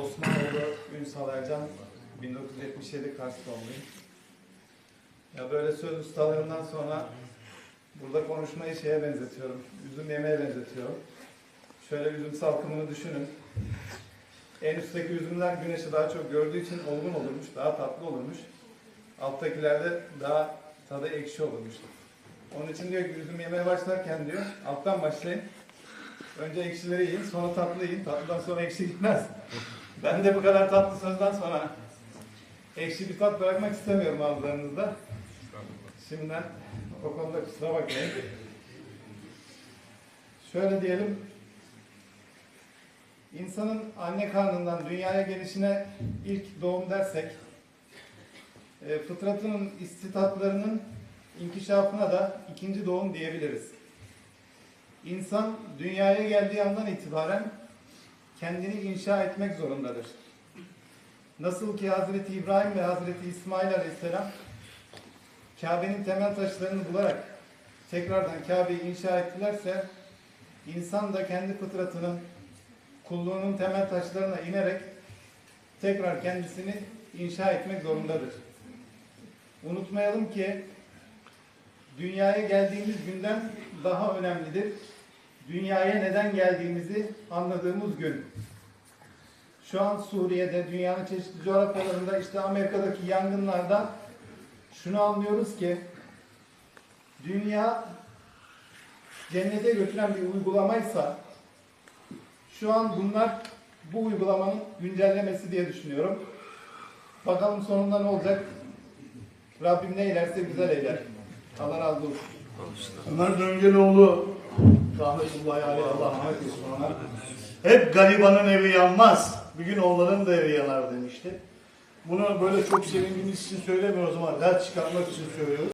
Osmanoğlu Ünsal Ercan 1977 Kars doğumluyum. Ya böyle söz ustalarından sonra burada konuşmayı şeye benzetiyorum. Üzüm yemeğe benzetiyorum. Şöyle üzüm salkımını düşünün. En üstteki üzümler güneşi daha çok gördüğü için olgun olurmuş, daha tatlı olurmuş. Alttakilerde daha tadı ekşi olurmuş. Onun için diyor ki üzüm yemeye başlarken diyor alttan başlayın. Önce ekşileri yiyin, sonra tatlı yiyin. Tatlıdan sonra ekşi gitmez. Ben de bu kadar tatlı sözden sonra ekşi bir tat bırakmak istemiyorum ağızlarınızda. Şimdiden o konuda kusura bakmayın. Şöyle diyelim. İnsanın anne karnından dünyaya gelişine ilk doğum dersek, e, fıtratının istitatlarının inkişafına da ikinci doğum diyebiliriz. İnsan dünyaya geldiği andan itibaren kendini inşa etmek zorundadır. Nasıl ki Hazreti İbrahim ve Hazreti İsmail Aleyhisselam Kabe'nin temel taşlarını bularak tekrardan Kabe'yi inşa ettilerse insan da kendi fıtratının kulluğunun temel taşlarına inerek tekrar kendisini inşa etmek zorundadır. Unutmayalım ki dünyaya geldiğimiz günden daha önemlidir. Dünyaya neden geldiğimizi anladığımız gün. Şu an Suriye'de, dünyanın çeşitli coğrafyalarında, işte Amerika'daki yangınlarda şunu anlıyoruz ki dünya cennete götüren bir uygulamaysa şu an bunlar bu uygulamanın güncellemesi diye düşünüyorum. Bakalım sonunda ne olacak? Rabbim ne eylerse güzel eyler. Allah razı olsun. Ömer Döngeloğlu rahmetullahi aleyh Allah rahmet eylesin. Hep garibanın evi yanmaz. Bir gün onların da evi yanar demişti. Bunu böyle çok sevindiğimiz için söylemiyoruz ama dert çıkarmak için söylüyoruz.